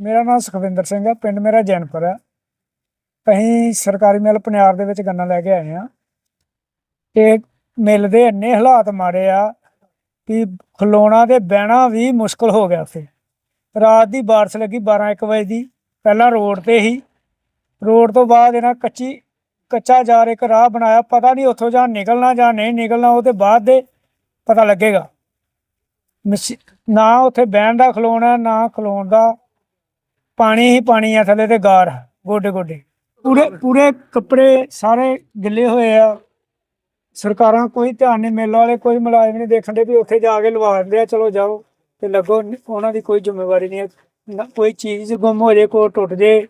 ਮੇਰਾ ਨਾਮ ਸੁਖਵਿੰਦਰ ਸਿੰਘ ਆ, ਪਿੰਡ ਮੇਰਾ ਜੈਨਪੁਰ ਹੈ ਅਸੀਂ ਸਰਕਾਰੀ ਮਿਲ ਪਨਿਆਰ ਦੇ ਵਿੱਚ ਗੰਨਾ ਲੈ ਕੇ ਆਏ ਆ। ਤੇ ਮਿਲ ਦੇ ਇੰਨੇ ਹਾਲਾਤ ਮਾੜੇ ਆ ਕਿ ਖਲੋਣਾ ਤੇ ਬਹਿਣਾ ਵੀ ਮੁਸ਼ਕਲ ਹੋ ਗਿਆ ਉੱਥੇ। ਰਾਤ ਦੀ ਬਾਰਿਸ਼ ਲੱਗੀ 12 1 ਵਜੇ ਦੀ, ਪਹਿਲਾਂ ਰੋਡ ਤੇ ਹੀ। ਰੋਡ ਤੋਂ ਬਾਅਦ ਇਹਨਾਂ ਕੱਚੀ, ਕੱਚਾ ਜਾਰ ਇੱਕ ਰਾਹ ਬਣਾਇਆ, ਪਤਾ ਨਹੀਂ ਉੱਥੋਂ ਜਾਂ ਨਿਕਲਣਾ ਜਾਂ ਨਹੀਂ ਨਿਕਲਣਾ, ਉਹ ਤੇ ਬਾਅਦ ਦੇ ਪਤਾ ਲੱਗੇਗਾ। ਮਸ਼ੀ- ਨਾ ਉੱਥੇ ਬਹਿਣ ਦਾ, ਖਲੋਣਾ ਨਾ ਖਲੋਣ ਦਾ ਪਾਣੀ ਹੀ ਪਾਣੀ ਆ ਥੱਲੇ ਤੇ ਗਾਰ, ਗੋਡੇ ਗੋਡੇ। ਪੂਰੇ ਪੂਰੇ ਕੱਪੜੇ ਸਾਰੇ ਗਿੱਲੇ ਹੋਏ ਆ। ਸਰਕਾਰਾਂ ਕੋਈ ਧਿਆਨ ਨਹੀਂ, ਮੇਲਾ ਵਾਲੇ ਕੋਈ ਮੁਲਾਜ਼ਮ ਨਹੀਂ ਦੇਖਣ ਵੀ ਉੱਥੇ ਜਾ ਕੇ ਲਵਾ ਦਿੰਦੇ ਆ, ਚਲੋ ਜਾਓ। ਤੇ ਲੱਗੋ, ਉਹਨਾਂ ਦੀ ਕੋਈ ਜ਼ਿੰਮੇਵਾਰੀ ਨਹੀਂ ਹੈ ਕੋਈ ਚੀਜ਼ ਗੁੰਮ ਹੋ ਜੇ, ਕੋਈ ਟੁੱਟ ਜੇ,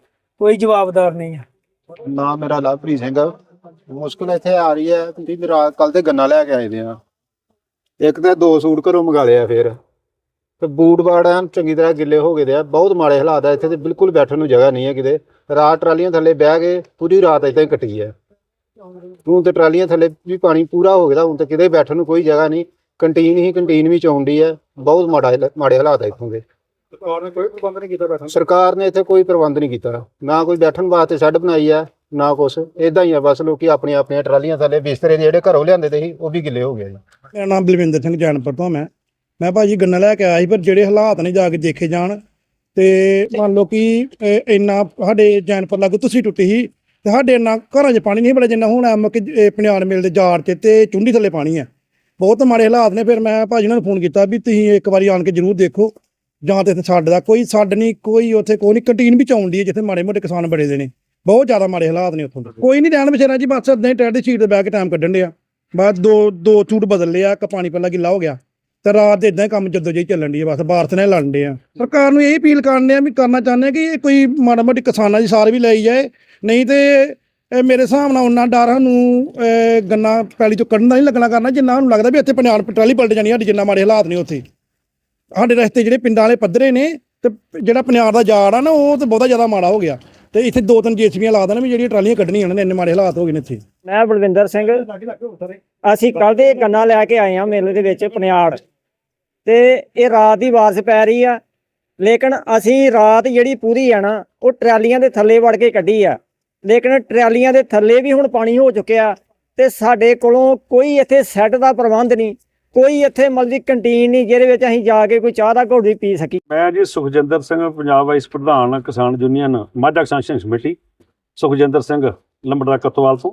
ਕੋਈ ਜਵਾਬਦਾਰ ਨਹੀਂ ਹੈ ਨਾ, ਮੇਰਾ ਲਵਪ੍ਰੀਤ ਸਿੰਘ ਆ। ਮੁਸ਼ਕਲ ਇੱਥੇ ਆ ਰਹੀ ਹੈ ਕਿ ਵੀ ਰਾਤ ਕੱਲ ਤੇ ਗੰਨਾ ਲੈ ਕੇ ਆਏ ਦੇ ਆ। ਇੱਕ ਤੇ ਦੋ ਸੂਟ ਘਰੋਂ ਮੰਗਾ ਲਿਆ ਫੇਰ। ਤੇ ਬੂਟ ਬਾੜ ਐਨ ਚੰਗੀ ਤਰ੍ਹਾਂ ਗਿੱਲੇ ਹੋ ਗਏ ਦੇ ਆ ਬਹੁਤ ਮਾੜੇ ਹਾਲਾਤ ਆ ਇੱਥੇ ਤੇ ਬਿਲਕੁਲ ਬੈਠਣ ਨੂੰ ਜਗ੍ਹਾ ਨਹੀਂ ਹੈ ਕਿਤੇ। ਰਾਤ ਟਰਾਲੀਆਂ ਥੱਲੇ ਬਹਿ ਕੇ ਪੂਰੀ ਰਾਤ ਏਦਾਂ ਹੀ ਕੱਟੀ ਹੈ। ਹੁਣ ਤੇ ਟਰਾਲੀਆਂ ਥੱਲੇ ਵੀ ਪਾਣੀ ਪੂਰਾ ਹੋ ਗਿਆ ਹੁਣ ਤੇ ਕਿਤੇ ਬੈਠਣ ਨੂੰ ਕੋਈ ਜਗ੍ਹਾ ਨਹੀਂ ਕੰਟੀਨ ਹੀ ਕੰਟੀਨ ਵੀ ਚੌਂਡੀ ਹੈ। ਬਹੁਤ ਮਾੜਾ ਮਾੜੇ ਹਾਲਾਤ ਆ ਇੱਥੋਂ ਦੇ। ਸਰਕਾਰ ਨੇ ਕੋਈ ਪ੍ਰਬੰਧ ਨਹੀਂ ਕੀਤਾ ਬੈਠਣ ਸਰਕਾਰ ਨੇ ਇੱਥੇ ਕੋਈ ਪ੍ਰਬੰਧ ਨਹੀਂ ਕੀਤਾ। ਨਾ ਕੋਈ ਬੈਠਣ ਵਾਸਤੇ ਸ਼ੈੱਡ ਬਣਾਈ ਆ ਨਾ ਕੁਛ। ਇਦਾਂ ਹੀ ਆ ਬਸ ਲੋਕੀ ਆਪਣੀਆਂ ਆਪਣੀਆਂ ਟਰਾਲੀਆਂ ਥੱਲੇ ਬਿਸਤਰੇ ਜਿਹੜੇ ਘਰੋਂ ਲਿਆਂਦੇ ਤੇ ਸੀ ਉਹ ਵੀ ਗਿੱਲੇ ਹੋ ਗਏ ਜੀ। ਮੇਰਾ ਨਾਮ ਬਲਵਿੰਦਰ ਸਿੰਘ ਜੈਨਪੁਰ ਤੋਂ ਮੈਂ। ਮੈਂ ਭਾਜੀ ਗੰਨਾ ਲੈ ਕੇ ਆਇਆ ਸੀ ਪਰ ਜਿਹੜੇ ਹਾਲਾਤ ਨੇ ਜਾ ਕੇ ਦੇਖੇ ਜਾਣ ਤੇ ਮੰਨ ਲਓ ਕਿ ਇੰਨਾ ਸਾਡੇ ਜੈਨਪੁਰ ਲਾਗੂ ਤੁਸੀਂ ਟੁੱਟੀ ਸੀ ਤੇ ਸਾਡੇ ਇੰਨਾ ਘਰਾਂ 'ਚ ਪਾਣੀ ਨਹੀਂ ਬੜਾ ਜਿੰਨਾ ਹੁਣ ਐਮ ਕਿ ਪਨਿਆੜ ਮਿਲ ਦੇ ਜਾੜ 'ਚ ਤੇ ਚੁੰਡੀ ਥੱਲੇ ਪਾਣੀ ਹੈ ਬਹੁਤ ਮਾੜੇ ਹਾਲਾਤ ਨੇ ਫਿਰ ਮੈਂ ਭਾਜੀ ਨੂੰ ਫੋਨ ਕੀਤਾ ਵੀ ਤੁਸੀਂ ਇੱਕ ਵਾਰੀ ਆਣ ਕੇ ਜ਼ਰੂਰ ਦੇਖੋ ਜਾਂ ਤੇ ਇੱਥੇ ਸਾਡੇ ਦਾ ਕੋਈ ਛੱਡ ਨਹੀਂ ਕੋਈ ਉੱਥੇ ਕੋਈ ਨਹੀਂ ਕੰਟੀਨ ਵੀ ਚਾਉਂਦੀ ਹੈ ਜਿੱਥੇ ਮਾੜੇ ਮੋਟੇ ਕਿਸਾਨ ਬੜੇ ਦੇ ਨੇ। ਬਹੁਤ ਜ਼ਿਆਦਾ ਮਾੜੇ ਹਾਲਾਤ ਨੇ ਉੱਥੋਂ ਦੇ। ਕੋਈ ਨਹੀਂ ਰਹਿਣ ਵਿਚਾਰਾ ਜੀ ਬਸ ਏਦਾਂ ਹੀ ਟੈਡ ਦੀ ਸ਼ੀਟ ਤੇ ਬਹਿ ਕੇ ਟਾਈਮ ਕੱਢਣ ਡਿਆ ਬਾਅਦ ਦੋ ਦੋ ਚੂਟ ਬਦਲ ਲਿਆ ਇੱਕ ਪਾਣੀ ਪਹਿਲਾਂ ਗਿੱਲਾ ਹੋ ਗਿਆ। ਤੇ ਰਾਤ ਦੇ ਇਦਾਂ ਹੀ ਕੰਮ ਜਦੋਂ ਜਿਹੀ ਚੱਲਣ ਦੀ ਬਸ ਭਾਰਤ ਨਾਲ ਲੜਨ ਦੇ ਆ। ਸਰਕਾਰ ਨੂੰ ਇਹ ਅਪੀਲ ਕਰਨੇ ਆ ਵੀ ਕਰਨਾ ਚਾਹੁੰਦੇ ਆ ਕਿ ਇਹ ਕੋਈ ਮਾੜਾ ਮੋਟੀ ਕਿਸਾਨਾਂ ਦੀ ਸਾਰ ਵੀ ਲਈ ਜਾਏ, ਨਹੀਂ ਤੇ ਇਹ ਮੇਰੇ ਹਿਸਾਬ ਨਾਲ ਉਹਨਾਂ ਡਰ ਸਾਨੂੰ ਗੰਨਾ ਪੈਲੀ ਚੋਂ ਕੱਢਣ ਦਾ ਨਹੀਂ ਲੱਗਣਾ ਕਰਨਾ, ਜਿੰਨਾ ਸਾਨੂੰ ਲੱਗਦਾ ਵੀ ਇੱਥੇ ਪੰਜਾਬ ਪਟਰਾਲੀ ਪਲਟ ਜਾਣੀ ਸਾਡੇ ਜਿੰਨਾ ਮਾੜੇ ਹਾਲਾਤ ਨੇ ਉੱਥੇ। ਸਾਡੇ ਰਸਤੇ ਜਿਹੜੇ ਪਿੰਡਾਂ ਵਾਲੇ ਪੱਧਰੇ ਨੇ ਤੇ ਜਿਹੜਾ ਪੰਜਾਬ ਦਾ ਜਾੜ ਆ ਨਾ, ਉਹ ਤੇ ਬਹੁਤਾ ਜ਼ਿਆਦਾ ਮਾੜਾ ਹੋ ਗਿਆ। ਤੇ ਇੱਥੇ ਦੋ ਤਿੰਨ ਜੇਸੀਬੀਆਂ ਲਾ ਦੇਣ ਵੀ ਜਿਹੜੀਆਂ ਟਰਾਲੀਆਂ ਕੱਢਣੀਆਂ ਉਹਨਾਂ ਨੇ, ਇੰਨੇ ਮਾੜੇ ਹਾਲਾਤ ਹੋ ਗਏ ਨੇ ਇੱਥੇ। ਮੈਂ ਬਲਵਿੰਦਰ ਸਿੰਘ, ਅਸੀਂ ਕੱਲ ਦੇ ਗੰਨਾ ਲੈ ਕੇ ਆਏ ਹਾਂ ਮੇਲੇ ਦੇ ਵਿੱਚ, ਪਨਿਆੜ। ਤੇ ਇਹ ਰਾਤ ਦੀ ਬਾਰਿਸ਼ ਪੈ ਰਹੀ ਆ। ਲੇਕਿਨ ਅਸੀਂ ਰਾਤ ਜਿਹੜੀ ਪੂਰੀ ਆ ਨਾ, ਉਹ ਟਰਾਲੀਆਂ ਦੇ ਥੱਲੇ ਵੜ ਕੇ ਕੱਢੀ ਆ। ਲੇਕਿਨ ਟਰਾਲੀਆਂ ਦੇ ਥੱਲੇ ਵੀ ਹੁਣ ਪਾਣੀ ਹੋ ਚੁੱਕਿਆ ਤੇ ਸਾਡੇ ਕੋਲੋਂ ਕੋਈ ਇੱਥੇ ਸੈੱਟ ਦਾ ਪ੍ਰਬੰਧ ਨਹੀਂ, ਕੋਈ ਇੱਥੇ ਮਤਲਬ ਕੰਟੀਨ ਨਹੀਂ, ਜਿਹਦੇ ਵਿੱਚ ਅਸੀਂ ਜਾ ਕੇ ਕੋਈ ਚਾਹ ਦਾ ਘੋਟ ਵੀ ਪੀ ਸਕੀ। ਮੈਂ ਜੀ ਸੁਖਜਿੰਦਰ ਸਿੰਘ, ਪੰਜਾਬ ਵਾਈਸ ਪ੍ਰਧਾਨ ਕਿਸਾਨ ਯੂਨੀਅਨ, ਮਾਝਾ ਕਿਸਾਨ ਸੰਘਰਸ਼ ਕਮੇਟੀ, ਸੁਖਜਿੰਦਰ ਸਿੰਘ ਲੰਬੜਾ ਕਤਵਾਲ ਤੋਂ।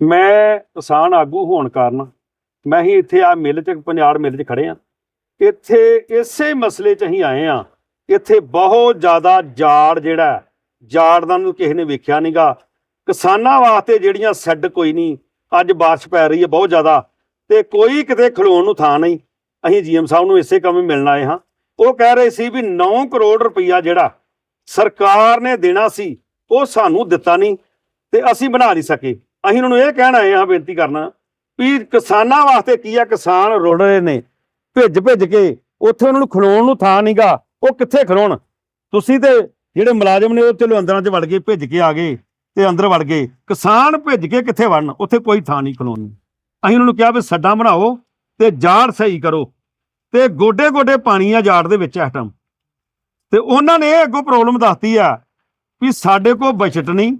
ਮੈਂ ਕਿਸਾਨ ਆਗੂ ਹੋਣ ਕਾਰਨ ਮੈਂ ਹੀ ਇੱਥੇ ਆ ਮਿਲ ਚ ਪੰਜਾਬ ਮਿਲ ਚ ਖੜੇ ਆ। ਇੱਥੇ ਇਸੇ ਮਸਲੇ ਚ ਅਸੀਂ ਆਏ ਆ। ਇੱਥੇ ਬਹੁਤ ਜ਼ਿਆਦਾ ਜਾੜ ਜਿਹੜਾ ਜਾੜ ਦਾ ਨੂੰ ਕਿਸੇ ਨੇ ਵੇਖਿਆ ਨਹੀਂਗਾ ਕਿਸਾਨਾਂ ਵਾਸਤੇ ਜਿਹੜੀਆਂ ਸੈੱਡ ਕੋਈ ਨਹੀਂ ਅੱਜ ਬਾਰਿਸ਼ ਪੈ ਰਹੀ ਹੈ ਬਹੁਤ ਜ਼ਿਆਦਾ ਤੇ ਕੋਈ ਕਿਤੇ ਖਲੋਣ ਨੂੰ ਥਾਂ ਨਹੀਂ। ਅਸੀਂ ਜੀਐਮ ਸਾਹਿਬ ਨੂੰ ਇਸੇ ਕੰਮ ਮਿਲਣ ਆਏ ਹਾਂ। ਉਹ ਕਹਿ ਰਹੇ ਸੀ ਵੀ 9 ਕਰੋੜ ਰੁਪਈਆ ਜਿਹੜਾ ਸਰਕਾਰ ਨੇ ਦੇਣਾ ਸੀ, ਉਹ ਸਾਨੂੰ ਦਿੱਤਾ ਨਹੀਂ ਤੇ ਅਸੀਂ ਬਣਾ ਨਹੀਂ ਸਕੇ। ਅਸੀਂ ਉਹਨਾਂ ਨੂੰ ਇਹ ਕਹਿਣ ਆਏ ਹਾਂ ਬੇਨਤੀ ਕਰਨਾ ਵੀ ਕਿਸਾਨਾਂ ਵਾਸਤੇ ਕੀ ਆ? ਕਿਸਾਨ ਰੁੜ ਰਹੇ ਨੇ। ਭਿੱਜ ਭਿੱਜ ਕੇ ਉੱਥੇ ਉਹਨਾਂ ਨੂੰ ਖਲੋਣ ਨੂੰ ਥਾਂ ਨਹੀਂਗਾ ਉਹ ਕਿੱਥੇ ਖਲੋਣ? ਤੁਸੀਂ ਤੇ ਜਿਹੜੇ ਮੁਲਾਜ਼ਮ ਨੇ ਉਹ ਚਲੋ ਅੰਦਰਾਂ 'ਚ ਵੜ ਗਏ, ਭਿੱਜ ਕੇ ਆ ਗਏ ਤੇ ਅੰਦਰ ਵੜ ਗਏ। ਕਿਸਾਨ ਭਿੱਜ ਕੇ ਕਿੱਥੇ ਵੜਨ? ਉੱਥੇ ਕੋਈ ਥਾਂ ਨਹੀਂ ਖਲੋਣ। ਨੂੰ ਅਸੀਂ ਉਹਨਾਂ ਨੂੰ ਕਿਹਾ ਵੀ ਸੱਡਾਂ ਬਣਾਓ ਤੇ ਜਾੜ ਸਹੀ ਕਰੋ ਤੇ ਗੋਡੇ ਗੋਡੇ ਪਾਣੀ ਆ ਜਾੜ ਦੇ ਵਿੱਚ ਇਸ ਟਾਈਮ ਤੇ ਉਹਨਾਂ ਨੇ ਇਹ ਅੱਗੋਂ ਪ੍ਰੋਬਲਮ ਦੱਸਤੀ ਆ ਵੀ ਸਾਡੇ ਕੋਲ ਬਜਟ ਨਹੀਂ,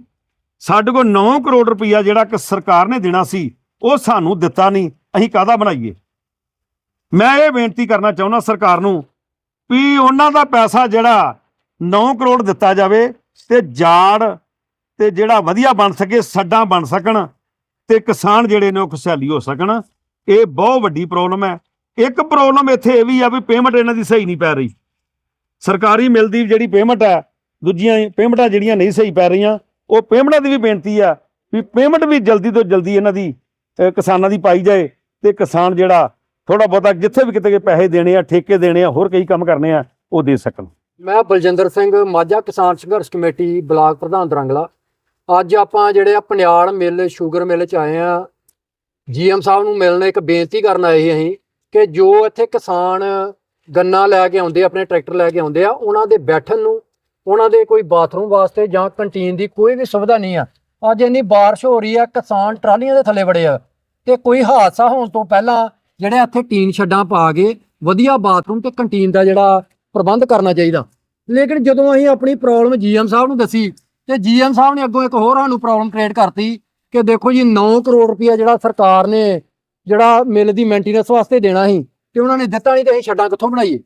ਸਾਡੇ ਕੋਲ 9 ਕਰੋੜ ਰੁਪਈਆ ਜਿਹੜਾ ਕਿ ਸਰਕਾਰ ਨੇ ਦੇਣਾ ਸੀ ਉਹ ਸਾਨੂੰ ਦਿੱਤਾ ਨਹੀਂ, ਅਸੀਂ ਕਾਹਦਾ ਬਣਾਈਏ? ਮੈਂ ਇਹ ਬੇਨਤੀ ਕਰਨਾ ਚਾਹੁੰਦਾ ਸਰਕਾਰ ਨੂੰ ਵੀ ਉਹਨਾਂ ਦਾ ਪੈਸਾ ਜਿਹੜਾ 9 ਕਰੋੜ ਦਿੱਤਾ ਜਾਵੇ ਤੇ ਜਾੜ ਤੇ ਜਿਹੜਾ ਵਧੀਆ ਬਣ ਸਕੇ, ਸੱਡਾਂ ਬਣ ਸਕਣ ਤੇ ਕਿਸਾਨ ਜਿਹੜੇ ਨੇ ਉਹ ਖੁਸ਼ਹਾਲੀ ਹੋ ਸਕਣ। ਇਹ ਬਹੁਤ ਵੱਡੀ ਪ੍ਰੋਬਲਮ ਹੈ। ਇੱਕ ਪ੍ਰੋਬਲਮ ਇੱਥੇ ਇਹ ਵੀ ਆ ਵੀ ਪੇਮੈਂਟ ਇਹਨਾਂ ਦੀ ਸਹੀ ਨਹੀਂ ਪੈ ਰਹੀ। ਸਰਕਾਰੀ ਮਿਲਦੀ ਜਿਹੜੀ ਪੇਮੈਂਟ ਹੈ, ਦੂਜੀਆਂ ਪੇਮੈਂਟਾਂ ਜਿਹੜੀਆਂ ਨਹੀਂ ਸਹੀ ਪੈ ਰਹੀਆਂ, ਉਹ ਪੇਮੈਂਟਾਂ ਦੀ ਵੀ ਬੇਨਤੀ ਆ ਵੀ ਪੇਮੈਂਟ ਵੀ ਜਲਦੀ ਤੋਂ ਜਲਦੀ ਇਹਨਾਂ ਦੀ ਕਿਸਾਨਾਂ ਦੀ ਪਾਈ ਜਾਏ ਤੇ ਕਿਸਾਨ ਜਿਹੜਾ ਥੋੜਾ ਬਹੁਤਾ ਜਿੱਥੇ ਵੀ ਕਿਤੇ ਪੈਸੇ ਦੇਣੇ ਆ, ਠੇਕੇ ਦੇਣੇ ਆ, ਹੋਰ ਕਈ ਕੰਮ ਕਰਨੇ ਆ, ਉਹ ਦੇ ਸਕਣ। ਮੈਂ ਬਲਜਿੰਦਰ ਸਿੰਘ, ਮਾਝਾ ਕਿਸਾਨ ਸੰਘਰਸ਼ ਕਮੇਟੀ, ਬਲਾਕ ਪ੍ਰਧਾਨ ਦਰੰਗਲਾ। ਅੱਜ ਆਪਾਂ ਜਿਹੜੇ ਆ ਪਨਿਆਲ ਮਿੱਲ, ਸ਼ੂਗਰ ਮਿੱਲ ਚ ਆਏ ਆ। ਜੀਐਮ ਸਾਹਿਬ ਨੂੰ ਮਿਲਣ ਇੱਕ ਬੇਨਤੀ ਕਰਨ ਆਏ ਸੀ ਅਸੀਂ ਕਿ ਜੋ ਇੱਥੇ ਕਿਸਾਨ ਗੰਨਾ ਲੈ ਕੇ ਆਉਂਦੇ, ਆਪਣੇ ਟਰੈਕਟਰ ਲੈ ਕੇ ਆਉਂਦੇ ਆ, ਉਹਨਾਂ ਦੇ ਬੈਠਣ ਨੂੰ, ਉਹਨਾਂ ਦੇ ਕੋਈ ਬਾਥਰੂਮ ਵਾਸਤੇ ਜਾਂ ਕੰਟੀਨ ਦੀ ਕੋਈ ਵੀ ਸੁਵਿਧਾ ਨਹੀਂ ਆ ਅੱਜ ਇੰਨੀ ਬਾਰਿਸ਼ ਹੋ ਰਹੀ ਆ, ਕਿਸਾਨ ਟਰਾਲੀਆਂ ਦੇ ਥੱਲੇ ਵੜੇ ਆ ਤੇ ਕੋਈ ਹਾਦਸਾ ਹੋਣ ਤੋਂ ਪਹਿਲਾਂ ਜਿਹੜੇ ਇੱਥੇ ਟੀਨ ਛੱਡਾਂ ਪਾ ਕੇ ਵਧੀਆ ਬਾਥਰੂਮ ਤੇ ਕੰਟੀਨ ਦਾ ਜਿਹੜਾ ਪ੍ਰਬੰਧ ਕਰਨਾ ਚਾਹੀਦਾ। ਲੇਕਿਨ ਜਦੋਂ ਅਸੀਂ ਆਪਣੀ ਪ੍ਰੋਬਲਮ ਜੀਐਮ ਸਾਹਿਬ ਨੂੰ ਦੱਸੀ ਤੇ ਜੀਐਮ ਸਾਹਿਬ ਨੇ ਅੱਗੋਂ ਇੱਕ ਹੋਰ ਸਾਨੂੰ ਪ੍ਰੋਬਲਮ ਕ੍ਰੀਏਟ ਕਰਤੀ ਕਿ ਦੇਖੋ ਜੀ 9 ਕਰੋੜ ਰੁਪਇਆ ਜਿਹੜਾ ਸਰਕਾਰ ਨੇ ਜਿਹੜਾ ਮਿਲ ਦੀ ਮੇਨਟੇਨੈਂਸ ਵਾਸਤੇ ਦੇਣਾ ਸੀ ਤੇ ਉਹਨਾਂ ਨੇ ਦਿੱਤਾ ਨਹੀਂ ਤੇ ਅਸੀਂ ਛੱਡਾਂ ਕਿੱਥੋਂ ਬਣਾਈਏ।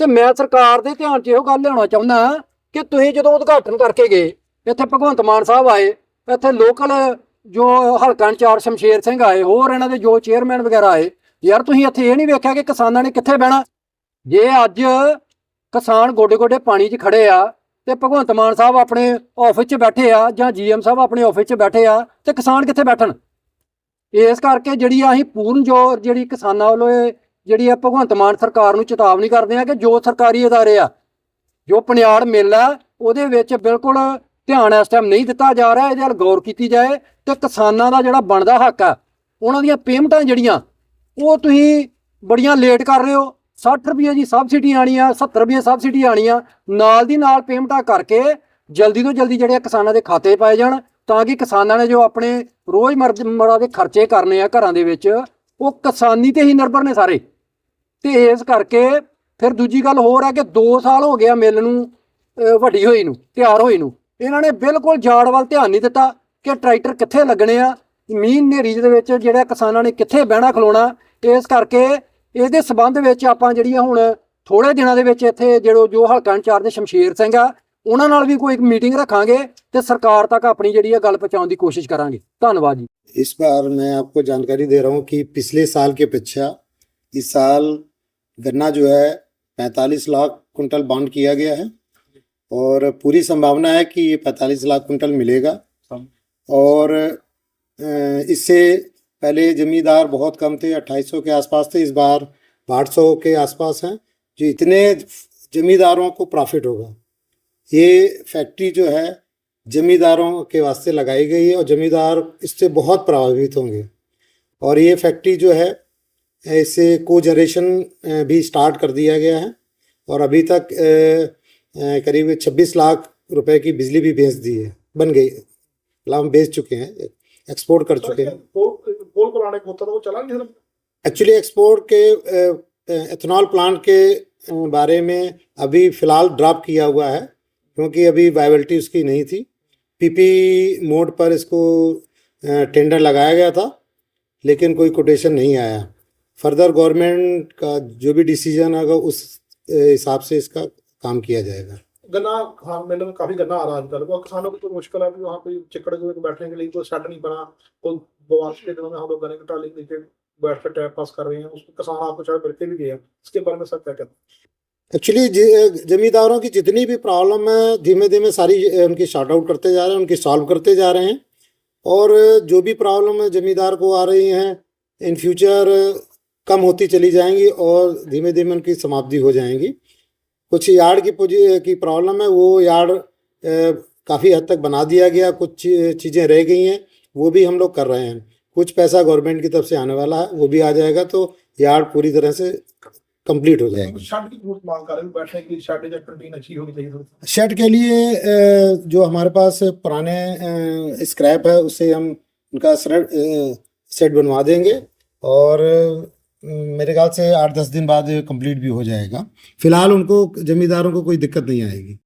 ਤੇ ਮੈਂ ਸਰਕਾਰ ਦੇ ਧਿਆਨ 'ਚ ਇਹੋ ਗੱਲ ਲਿਆਉਣਾ ਚਾਹੁੰਦਾ ਕਿ ਤੁਸੀਂ ਜਦੋਂ ਉਦਘਾਟਨ ਕਰਕੇ ਗਏ, ਇੱਥੇ ਭਗਵੰਤ ਮਾਨ ਸਾਹਿਬ ਆਏ ਇੱਥੇ ਲੋਕਲ ਜੋ ਹਲਕਾ ਇੰਚਾਰਜ ਸ਼ਮਸ਼ੇਰ ਸਿੰਘ ਆਏ, ਹੋਰ ਇਹਨਾਂ ਦੇ ਜੋ ਚੇਅਰਮੈਨ ਵਗੈਰਾ ਆਏ, ਯਾਰ ਤੁਸੀਂ ਇੱਥੇ ਇਹ ਨਹੀਂ ਵੇਖਿਆ ਕਿ ਕਿਸਾਨਾਂ ਨੇ ਕਿੱਥੇ ਬਹਿਣਾ? ਜੇ ਅੱਜ ਕਿਸਾਨ ਗੋਡੇ ਗੋਡੇ ਪਾਣੀ 'ਚ ਖੜੇ ਆ ਤੇ ਭਗਵੰਤ ਮਾਨ ਸਾਹਿਬ ਆਪਣੇ ਆਫਿਸ 'ਚ ਬੈਠੇ ਆ ਜਾਂ ਜੀਐਮ ਸਾਹਿਬ ਆਪਣੇ ਆਫਿਸ 'ਚ ਬੈਠੇ ਆ ਤੇ ਕਿਸਾਨ ਕਿੱਥੇ ਬੈਠਣ? ਇਸ ਕਰਕੇ ਜਿਹੜੀ ਆ ਅਸੀਂ ਪੂਰਨ ਜੋ ਜਿਹੜੀ ਕਿਸਾਨਾਂ ਵੱਲੋਂ ਇਹ ਜਿਹੜੀ ਆ ਭਗਵੰਤ ਮਾਨ ਸਰਕਾਰ ਨੂੰ ਚੇਤਾਵਨੀ ਕਰਦੇ ਆ ਕਿ ਜੋ ਸਰਕਾਰੀ ਅਦਾਰੇ ਆ, ਜੋ ਪਨਿਆੜ ਮਿਲ ਆ ਉਹਦੇ ਵਿੱਚ ਬਿਲਕੁਲ ਧਿਆਨ ਇਸ ਟਾਈਮ ਨਹੀਂ ਦਿੱਤਾ ਜਾ ਰਿਹਾ, ਇਹਦੇ ਵੱਲ ਗੌਰ ਕੀਤੀ ਜਾਏ ਤੇ ਕਿਸਾਨਾਂ ਦਾ ਜਿਹੜਾ ਬਣਦਾ ਹੱਕ ਆ, ਉਹਨਾਂ ਦੀਆਂ ਪੇਮੈਂਟਾਂ ਜਿਹੜੀਆਂ, ਉਹ ਤੁਸੀਂ ਬੜੀਆਂ ਲੇਟ ਕਰ ਰਹੇ ਹੋ। 60 ਰੁਪਏ ਦੀ ਸਬਸਿਡੀ ਆਣੀ ਆ 70 ਰੁਪਏ ਸਬਸਿਡੀ ਆਣੀ ਆ, ਨਾਲ ਦੀ ਨਾਲ ਪੇਮੈਂਟਾਂ ਕਰਕੇ ਜਲਦੀ ਤੋਂ ਜਲਦੀ ਜਿਹੜੇ ਆ ਕਿਸਾਨਾਂ ਦੇ ਖਾਤੇ ਪਾਏ ਜਾਣ, ਤਾਂ ਕਿ ਕਿਸਾਨਾਂ ਨੇ ਜੋ ਆਪਣੇ ਰੋਜ਼ ਰੋਜ਼ਮਰਰਾ ਦੇ ਖਰਚੇ ਕਰਨੇ ਆ ਘਰਾਂ ਦੇ ਵਿੱਚ, ਉਹ ਕਿਸਾਨੀ ਤੇ ਹੀ ਨਿਰਭਰ ਨੇ ਸਾਰੇ। ਤੇ ਇਸ ਕਰਕੇ ਫਿਰ ਦੂਜੀ ਗੱਲ ਹੋਰ ਆ ਕਿ 2 ਸਾਲ ਹੋ ਗਿਆ ਮਿਲ ਨੂੰ ਵੱਡੀ ਹੋਈ ਨੂੰ, ਤਿਆਰ ਹੋਈ ਨੂੰ। ਇਹਨਾਂ ਨੇ ਬਿਲਕੁਲ ਜਾੜ ਵੱਲ ਧਿਆਨ ਨਹੀਂ ਦਿੱਤਾ ਕਿ ਟਰੈਕਟਰ ਕਿੱਥੇ ਲੱਗਣੇ ਆ ਮੀਂਹ ਹਨੇਰੀ ਦੇ ਵਿੱਚ ਜਿਹੜਾ ਕਿਸਾਨਾਂ ਨੇ ਕਿੱਥੇ ਬਹਿਣਾ ਖਲੋਣਾ ਇਸ ਕਰਕੇ ਇਹਦੇ ਸਬੰਧ ਵਿੱਚ ਆਪਾਂ ਜਿਹੜੀਆਂ ਹੁਣ ਥੋੜੇ ਦਿਨਾਂ ਦੇ ਵਿੱਚ ਇੱਥੇ ਜਿਹੜੋ ਜੋ ਹਲਕਾ ਇੰਚਾਰਜ ਸ਼ਮਸ਼ੀਰ ਸਿੰਘ ਆ ਉਹਨਾਂ ਨਾਲ ਵੀ ਕੋਈ ਇੱਕ ਮੀਟਿੰਗ ਰੱਖਾਂਗੇ ਤੇ ਸਰਕਾਰ ਤੱਕ ਆਪਣੀ ਜਿਹੜੀ ਆ ਗੱਲ ਪਹੁੰਚਾਉਣ ਦੀ ਕੋਸ਼ਿਸ਼ ਕਰਾਂਗੇ ਧੰਨਵਾਦ ਜੀ इस बार मैं आपको जानकारी दे रहा हूँ कि पिछले साल के अपेक्षा इस साल गन्ना जो है 45 लाख कुंटल बाउंड किया गया है और पूरी संभावना है कि ये 45 लाख कुंटल मिलेगा। और इससे पहले जमींदार बहुत कम थे 2800 के आसपास थे इस बार 800 के आसपास हैं। जो इतने जमींदारों को प्रॉफिट होगा। ये फैक्ट्री जो है जमींदारों के वास्ते लगाई गई है और जमींदार इससे बहुत प्रभावित होंगे। और ये फैक्ट्री जो है इससे को जनरेशन भी स्टार्ट कर दिया गया है। और अभी तक करीब 26 लाख रुपए की बिजली भी बेच दी है। बन गई मतलब हम बेच चुके हैं एक्सपोर्ट कर चुके हैं। एक्चुअली एक्सपोर्ट के एथेनॉल प्लांट के बारे में अभी फ़िलहाल ड्रॉप किया हुआ है क्योंकि अभी वायबिलिटी उसकी नहीं थी। पीपी मोड पर इसको टेंडर लगाया गया था लेकिन कोई कोटेशन नहीं आया। फर्दर गवर्नमेंट का जो भी डिसीज़न आएगा उस हिसाब से इसका काम किया जाएगा। गन्ना हाँ मिल में काफ़ी गन्ना आ रहा है आजकल। किसानों को तो मुश्किल है वहाँ पे चिकड़ में बैठने के लिए कोई शेड नहीं बना। कोई बारिश के दिनों में हम लोग गन्ने की ट्राली के नीचे बैठ कर टाइम पास कर रहे हैं। उसको किसान आपको शायद मिलते भी गए हैं। इसके बारे में सर क्या कहते हैं? एक्चुअली जमींदारों की जितनी भी प्रॉब्लम है धीमे धीमे सारी उनकी शॉर्ट आउट करते जा रहे हैं उनकी सॉल्व करते जा रहे हैं। और जो भी प्रॉब्लम जमींदार को आ रही हैं इन फ्यूचर कम होती चली जाएँगी और धीमे धीमे उनकी समाप्ति हो जाएँगी। कुछ यार्ड की पोजी की प्रॉब्लम है वो यार्ड काफ़ी हद तक बना दिया गया कुछ चीज़ें रह गई हैं वो भी हम लोग कर रहे हैं। कुछ पैसा गवर्नमेंट की तरफ़ से आने वाला है वो भी आ जाएगा तो यार्ड पूरी तरह से कंप्लीट हो जाएगा। शेड की लिए जो हमारे पास पुराने स्क्रैप है उससे हम उनका सेट बनवा देंगे और मेरे ख्याल से आठ दस दिन बाद कंप्लीट भी हो जाएगा फिलहाल उनको जमींदारों को कोई दिक्कत नहीं आएगी